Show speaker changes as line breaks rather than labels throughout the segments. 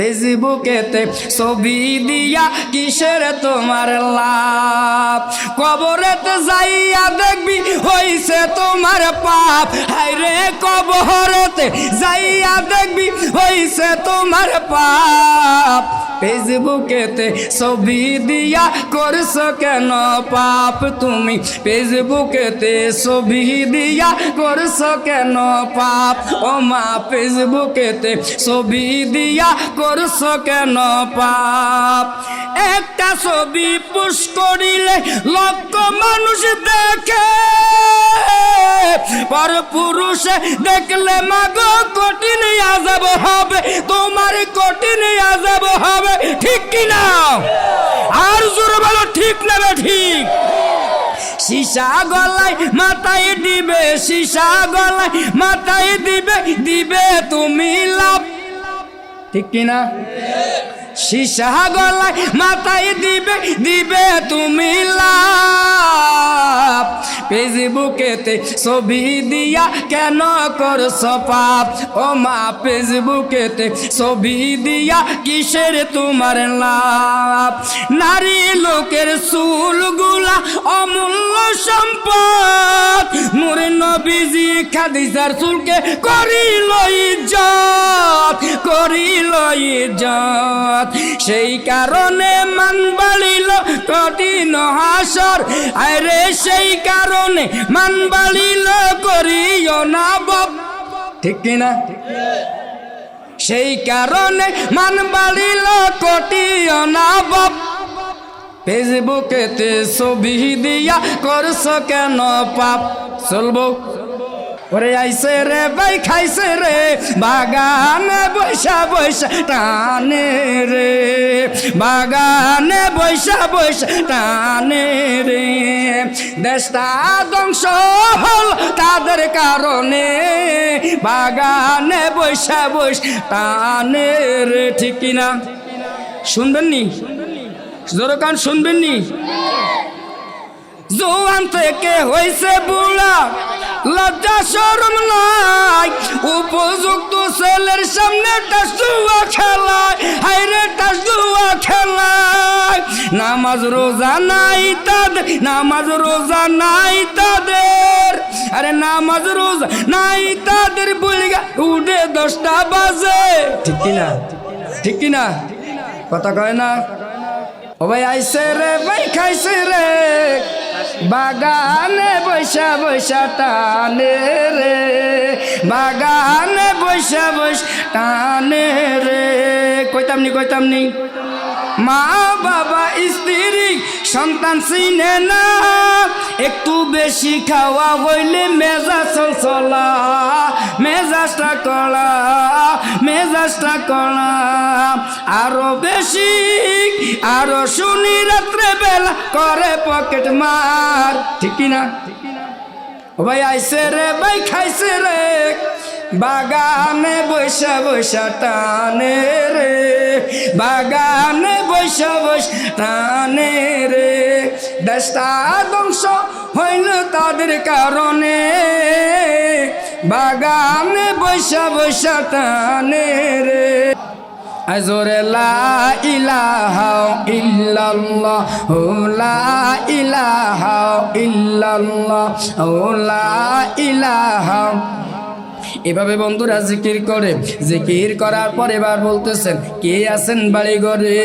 ফেসবুকেতে ছবি দিয়া কিসের তোমার লাভ? কবরেতে যাইয়া দেখবি হইছে তোমার পাপ। হাইরে কবরেতে যাইয়া দেখবি, হইছে তোমার পাপ। ফেসবুকেতে ছবি দিয়া করছ কেন পাপ? তুমি ফেসবুকেতে ছবি দিয়া করছ কেন পাপ? ও মা, ফেসবুকেতে ছবি দিয়া করছ কেন পাপ? একটা ছবি পুশ করিলে লক্ষ মানুষ দেখে। পর পুরুষে দেখলে মাগো কঠিন আজাব হবে, তোমার কঠিন আজাব হবে, ঠিক কিনা আর জোর বলো, ঠিক নেবে ঠিক? সীসা গলায় মাথায় দিবে, সীসা গলায় মাথায় দিবে দিবে তুমি লাভ। ঠিক কিনা সীসা গলায় মাথায় দিবে দিবে তুমি লাভ। ফেসবুকেতে ছবি দিয়া কেন করছ পাপ? ও মা, ফেসবুকেতে ছবি দিয়া কিসের তোমার লাভ? নারী লোকের চুলগুলা অমূল্য সম্পদ। মোরে নবীজি খাদিজার চুলকে করিল ইজ্জত করিল ইজ্জত। সেই কারণে মান বাড়িল কঠিন হাসর। আরে সেই কারণে মান বালিল করিও না বাপ ঠিক কিনা সেই কারণে মান বালিল কটিও না বাপ ফেসবুকেতে ছবি দিয়া করছ কেন পাপ? চলবো। ওরে আইসে রে, ভাই খাইছে রে, বাগানে বৈশা বৈশা টানে রে, বাগানে বৈশা বৈশা টানে রে। দেশটা ধ্বংস হল তাদের কারণে, বাগানে বৈশা বৈশ টানে রে, ঠিক কিনা? শুনবেন নি জোরকান শুনবেন নি জোয়ান থেকে হয়েছে বুড়া। লজ্জা শরম নাই। উপযুক্ত ছেলের সামনে টাসুয়া খেলায়। হাইরে টাসুয়া খেলায়। নামাজ রোজা নাই তাদের, নামাজ রোজা নাই তাদের। আরে নামাজ রোজা নাই তাদের বলিগা উঠে দশটা বাজে। ঠিক কিনা? ঠিক কিনা? কথা কয় না? ও ভাই আইসে রে, ভাই খাইছে রে। বাগানে বৈশা বৈশা টানে রে, বাগানে বৈশা বৈশা টানে রে। কইতাম নি কইতাম নি মা বাবা স্ত্রী সন্তান চিনে না, একটু বেশি খাওয়া হইলে মেজাজ চলচলা মেজাজটা কলা মেজাজটা কলা। আরও বেশি, আরও শুনি রাত্রে বেলা করে পকেট মার। ঠিক না ভাই আইসে রে, ভাই খাইছে রে। বাগানে বৈশা বৈশা টানে রে, বাগানে বৈশা বৈশা টানে রে। দেশটা ধ্বংস হইল তাদের কারণে, বাগানে বৈশা বৈশা টানে রে। আজরে লা ইল্লাল্লাহ, ও ইল্লাল্লাহ এভাবে বন্ধুরা জিকির করে, জিকির করার পর এবার বলতেছেন, কে আছেন বাড়ি ঘরে?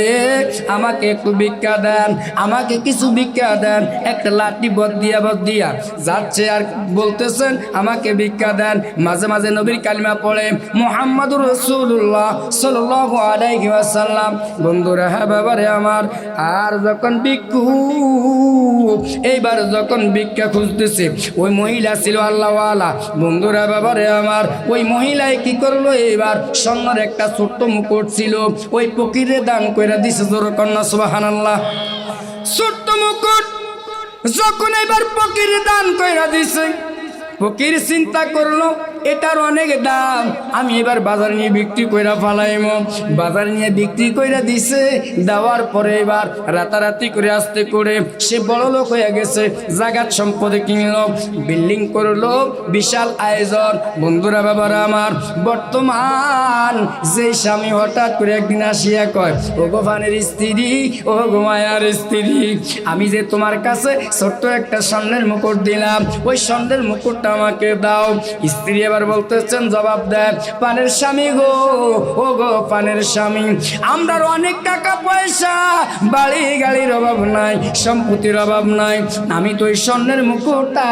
আমাকে একটু ভিক্ষা দেন, আমাকে কিছু ভিক্ষা দেন, একটা লাঠি বদ দিয়া বদ দিয়া যাচ্ছে আর বলতেছেন, আমাকে ভিক্ষা দেন। মাঝে মাঝে নবীর কালিমা পড়ে, মোহাম্মদুর রসুল্লাহ সাল্লাহ আলাইহি ওয়াসাল্লাম। বন্ধুরা হ্যাঁ বাবারে আমার, আর যখন ভিক্ষু, এইবার যখন ভিক্ষা খুঁজতেছে, ওই মহিলা ছিল আল্লাহওয়ালা। বন্ধুরা বাবারে আমার ওই মহিলায় কি করল? এবার স্বর্ণের একটা ছোট্ট মুকুট ছিল। ওই ফকিরে দান করে দিছে, জোর কন্যা সুবাহান আল্লাহ ছোট্ট মুকুট যখন এবার ফকির দান করে দিছে, ফকির চিন্তা করল এটার অনেক দাম। আমি এবার বাজার নিয়ে বিক্রি কইরা ফালাইম। বাজার নিয়ে বিক্রি কইরা দিছে, দেওয়ার পরে এবার রাতারাতি করে আসতে করে সে বড় লোক হয়ে গেছে, জাগাত সম্পদে কিনলো, বিল্ডিং করল, বিশাল আয়োজন। বন্ধুরা, বাবারা আমার, বর্তমান যে স্বামী হঠাৎ করে একদিন আসিয়া কয় ও গোফানের স্ত্রী ও গোমায়ার স্ত্রী, আমি যে তোমার কাছে ছোট্ট একটা স্বর্ণের মুকুট দিলাম, ওই স্বর্ণের মুকুটটা আমাকে দাও। স্ত্রী এবার বলতেছেন, জবাব দেয় পানের স্বামী গো ও গো পানের স্বামী, আমরার অনেক টাকা পয়সা, বাড়ি গাড়ির অভাব নাই, সম্পত্তির অভাব নাই, আমি তো ওই স্বর্ণের মুকুটটা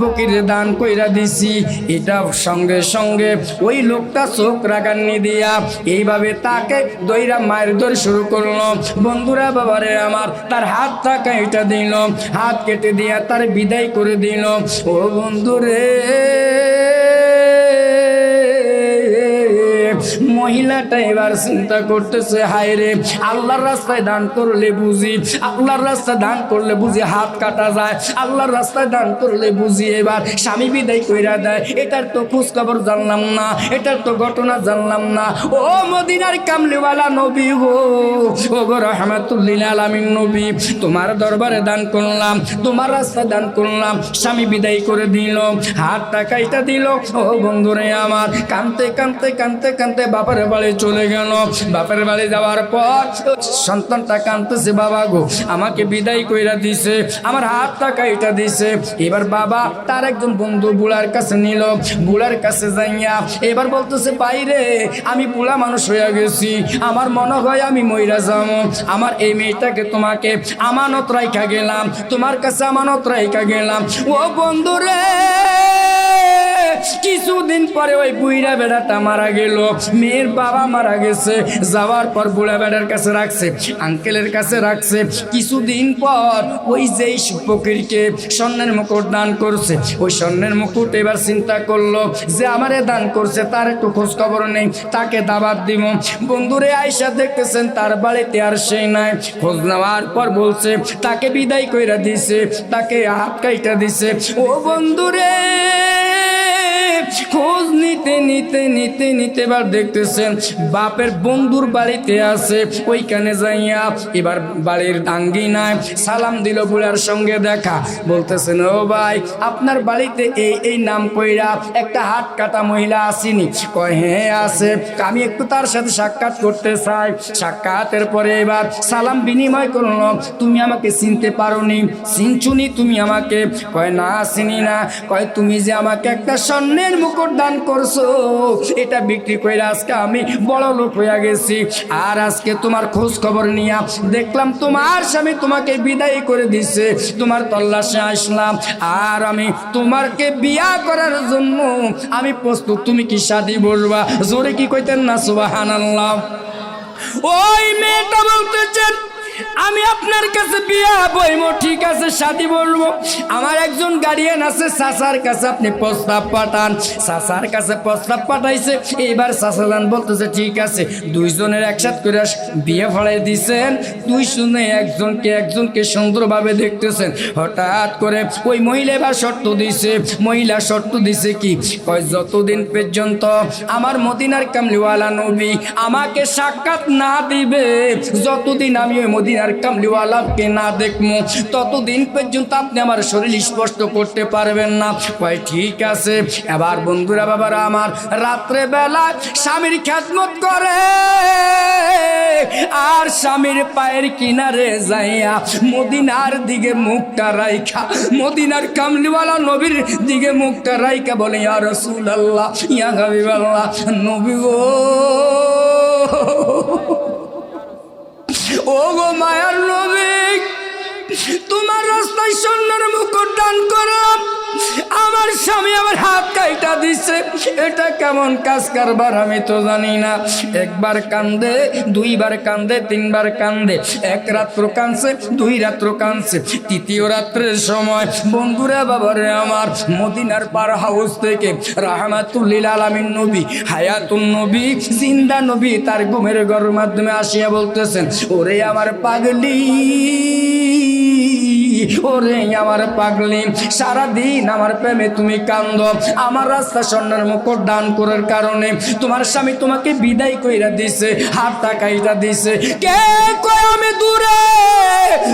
ফকির দান কইরা দিছি, এটা সঙ্গে সঙ্গে ওই লোকটা চোখ রাগান্নি দিয়া এইভাবে তাকে দইরা মায়ের দর শুরু করল। বন্ধুরা, বাবারে আমার, তার হাত টাকা এটা দিল, হাত কেটে দিয়া তার বিদায় করে দিল। ও বন্ধুরে মহিলাটা এবার চিন্তা করতেছে, হায় রে, আল্লাহর রাস্তায় দান করলে বুঝি, আল্লাহর রাস্তায় দান করলে বুঝি হাত কাটা যায়, আল্লাহর রাস্তায় দান করলে বুঝি এবার স্বামী বিদায় কইরা দেয়, এটার তো খোঁজখবর জানলাম না, এটার তো ঘটনা জানলাম না। ও মদিনার কামলিওয়ালা নবী গো ও গো রহমাতুল্লিল আলামিন নবী, তোমার দরবারে দান করলাম, তোমার রাস্তায় দান করলাম, স্বামী বিদায় করে দিল, হাত টাকাইটা দিল, ও বন্ধুরে আমার, কানতে কানতে কানতে কানতে বাপের বাড়ি চলে গেল। বাপের বাড়ি যাওয়ার পর সন্তানটা কানতেছে বাবা গো, আমাকে বিদায় কইরা দিছে, আমার হাত টাকাইটা দিছে। এবার বাবা তার একজন বন্ধু বুড়ার কাছে নিল। বুড়ার কাছে যাইয়া এবার বলতেছে বাইরে আমি বুড়া মানুষ হয়ে গেছি, আমার মনে হয় আমি মইরা যাব। আমার এই মেয়েটাকে তোমাকে আমানত রাইখা গেলাম, তোমার কাছে আমানত রাইখা গেলাম। ও বন্ধুরে কিছুদিন পরে ওই বুইরা বেড়াটা মারা গেল। মেয়ের বাবা মারা গেছে। যাওয়ার পর বুড়া বেড়ার কাছে রাখছে, আঙ্কেলের কাছে রাখছে। কিছুদিন পর ওই যেই ফকিরকে স্বর্ণের মুকুট দান করছে, ওই স্বর্ণের মুকুট এবার চিন্তা করল যে আমারে দান করছে, তার একটু খোঁজ খবর নেই, তাকে দাবাত দিব। বন্ধুরে আয়সা দেখতেছেন, তার বাড়িতে আর সেই নাই। খোঁজ নেওয়ার পর বলছে, তাকে বিদায় কইরা দিছে, তাকে হাত কাইটা দিছে। ও বন্ধুরে! খোঁজ নিতে নিতে নিতে এবার দেখতেছেন বাপের বন্ধুর বাড়িতে আছে, ওইখানে যাইয়া এবার বাড়ির আঙ্গিনায় সালাম দিল বুড়ার সঙ্গে দেখা। বলতেছেন, ও ভাই, আপনার বাড়িতে এই এই নাম কইরা একটা হাত কাটা মহিলা আসেনি? কয় হ্যাঁ আছে। আমি একটু তার সাথে সাক্ষাৎ করতে চাই। সাক্ষাতের পরে এবার সালাম বিনিময় করল, তুমি আমাকে চিনতে পারো পারোনি, চিনছুনি তুমি আমাকে? কয়, না, চিনি না। কয়, তুমি যে আমাকে একটা স্বর্ণের মুকুট দান করছ এটা বিক্রি করে আজকে আমি বড় লোক হয়ে গেছি। আর আজকে তোমার খোঁজ খবর নিয়া দেখলাম তোমার স্বামী তোমাকে বিদায় করে দিছে। তোমার তল্লাশে আসলাম। আর আমি তোমারকে বিয়া করার জন্য আমি প্রস্তুত। তুমি কি শাদি বলবা? জোরে কি কইতেন না সুবাহান ওই মেয়েটা বলতেছেন আমি আপনার কাছে বিয়া বইমো, ঠিক আছে শাদি বলব। আমার একজন গার্ডিয়ান আছে সাসার কাছে আপনি প্রস্তাব পাঠান। সাসার কাছে প্রস্তাব পাঠাইছে, এইবার সাসালান বলতেছে, ঠিক আছে, দুইজনের একসাথ করে বিয়ে ফলাই দিছেন। দুই শুনে একজনকে একজনকে সুন্দরভাবে দেখতেছেন। হঠাৎ করে ওই মহিলা এবার শর্ত দিছে, মহিলা শর্ত দিছে কি? কয়, যতদিন পর্যন্ত আমার মদিনার কামলিওয়ালা নবী আমাকে সাক্ষাৎ না দিবে, যতদিন আমি ওই মদিনার কামলিওয়ালাকে না দেখব ততদিন পর্যন্ত আপনি আমার শরীর স্পষ্ট করতে পারবেন না। কয়, ঠিক আছে। এবার বন্ধুরা, বাবারা আমার রাত্রে বেলা স্বামীর খ্যাতমত করে, আর স্বামীর পায়ের কিনারে যাইয়া মদিনার দিকে মুখটা রাইখা, মদিনার কামলিওয়ালা নবীর দিকে মুখটা রাইখা বলে, ইয়া রসুল আল্লাহ ইয়া হাবিব নবী গো ও গো মায়ার নবী। তোমার রাস্তায় স্বর্ণের মুকুট দান করলাম। আমার স্বামী আমার হাত কাইটা দিছে। এটা কেমন কাজ কারবার আমি তো জানি না। একবার কান্দে, দুইবার কান্দে, তিনবার কান্দে। এক রাত্র কানছে দুই রাত্র কানছে তৃতীয় রাত্রের সময় বন্ধুরা বাবারে আমার মদিনার পার হাউস থেকে রাহমাতুল্লিল আলামিন নবী, হায়াতুন নবী, জিন্দা নবী তার ঘুমের ঘরের মাধ্যমে আসিয়া বলতেছেন, ওরে আমার পাগলি। ওরে আমার পাগলি, সারাদিন আমার প্রেমে তুমি কান্দ। আমার রাস্তা স্বর্ণের মুকুট দান করার কারণে তোমার স্বামী তোমাকে বিদায় কইরা দিছে, হাত কাইটা দিছে। কে আমি দূরে।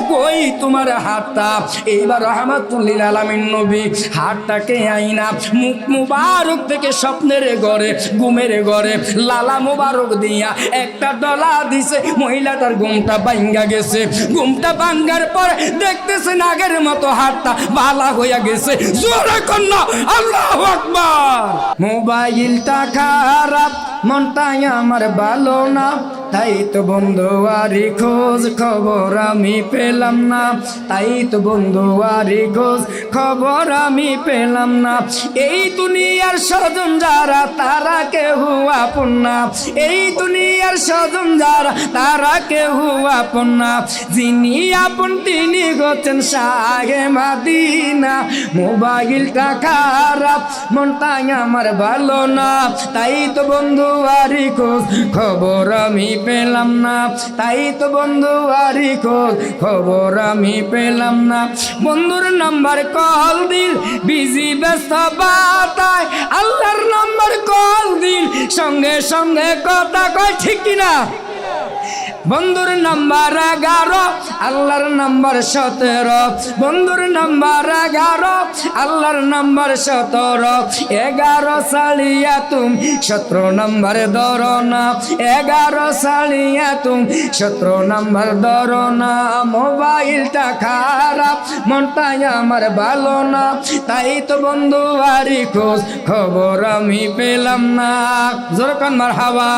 কই তোমার হাতটা। এইবার রহমাতুল্লিল আলামিন নবী হাতটাকে আইনা মুখ মুবারক থেকে স্বপ্নের ঘরে, ঘুমের ঘরে, লালা মুবারক দিয়া একটা ডলা দিছে। মহিলাটার ঘুমটা ভাঙ্গা গেছে। ঘুমটা ভাঙ্গার পর দেখতেছে নাগের মতো হাতটা বালা হইয়া গেছে। জোরে কন্যা, আল্লাহ আকবার। মোবাইলটা খারাপ, মনটাই আমার ভালো না। তাই তো বন্ধু আরি খোঁজ খবর আমি পেলাম না। তাই তো বন্ধু আরি খোঁজ খবর আমি পেলাম না। এই দুনিয়ার স্বজন যারা, তারা কেহ আপন না। এই দুনিয়ার স্বজন যারা, তারা কেহ আপন না। যিনি আপন, তিনি গতেন সাগে মাদিনা। মোবাইলটা খারাপ মনটাই আমার ভালো না। তাই তো বন্ধু আরি খোঁজ খবর আমি পেলাম না। তাই তো বন্ধু, আরি খবর আমি পেলাম না। বন্ধুর নাম্বার কল দিল, বিজি, ব্যস্ত, বাতায়। আল্লাহর নাম্বার কল দিল, সঙ্গে সঙ্গে কথা কয়, ঠিক কিনা? বন্ধুর নাম্বার এগারো, আল্লাহর নাম্বার সতেরো। বন্ধুর নাম্বার এগারো, আল্লাহর নাম্বার সতেরো। এগারো সালিয়া তুম সতেরো নাম্বার ধরো না এগারো সালিয়া তুম সতেরো নাম্বার ধরো না মোবাইলটা খারাপ মনটাই আমার ভালো না। তাই তো বন্ধু আরি খোঁজ খবর আমি পেলাম না। জোরকান মার হাওয়া